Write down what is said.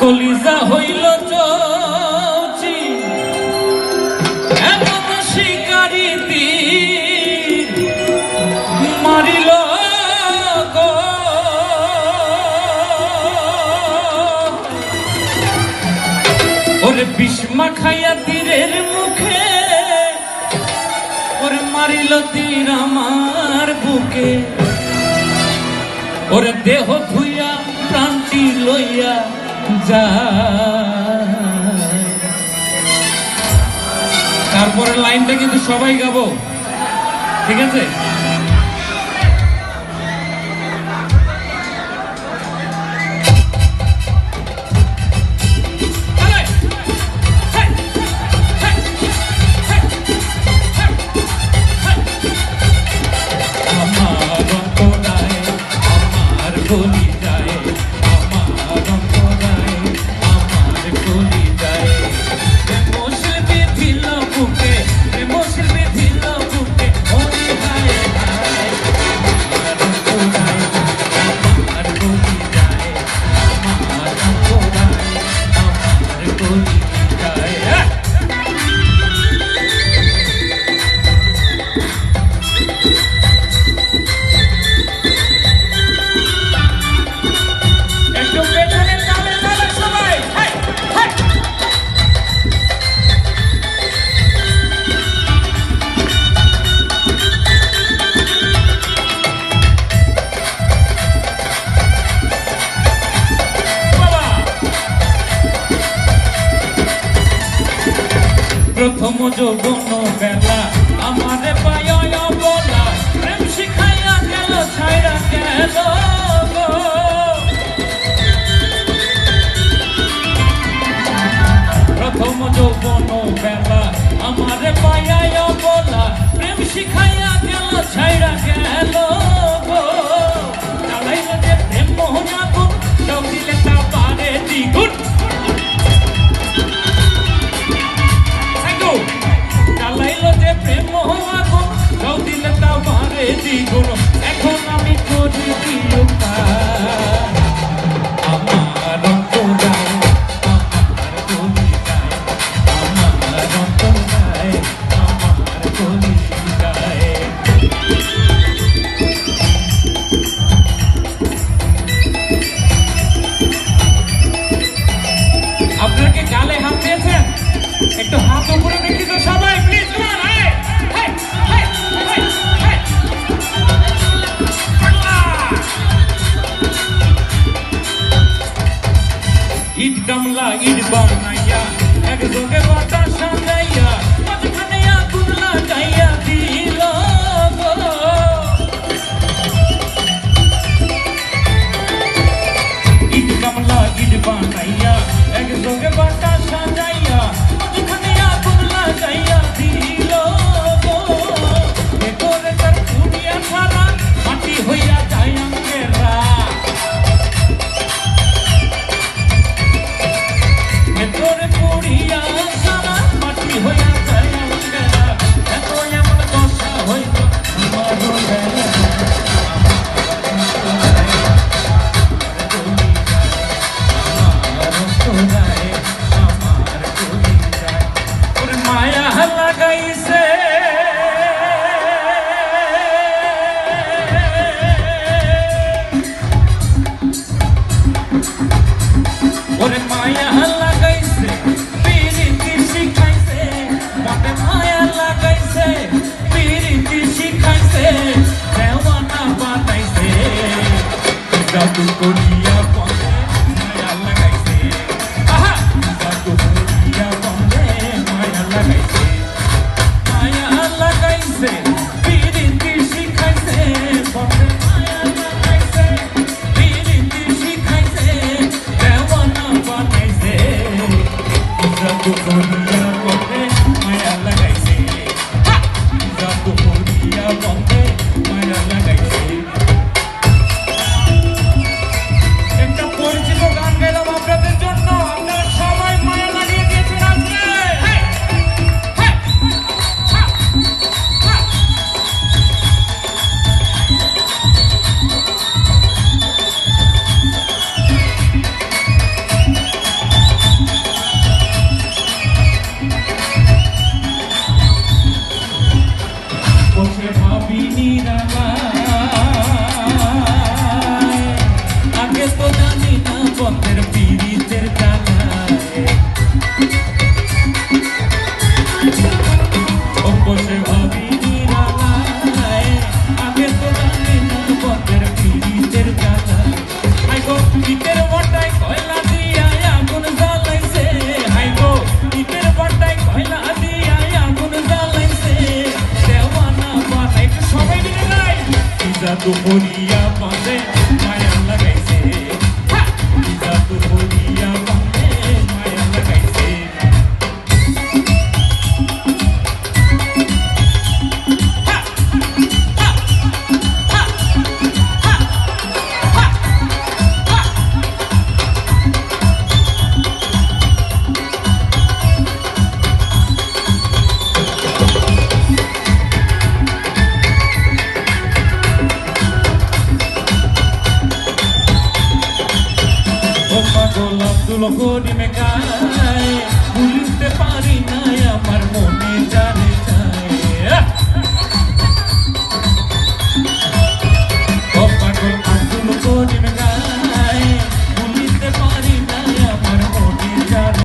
কলিজা হইল চৌচি এমন ওরে বিষ্মা খাইয়া তীরের মুখে, ওরে মারিল তীর আমার বুকে। ওরে দেহ তারপরে লাইনটা কিন্তু সবাই গাবো। ঠিক আছে? পুজো কোনো বেলা আমারে পায় Mau. happy birthday. Happy Nina. muito bonito. một cô đi mẹ cái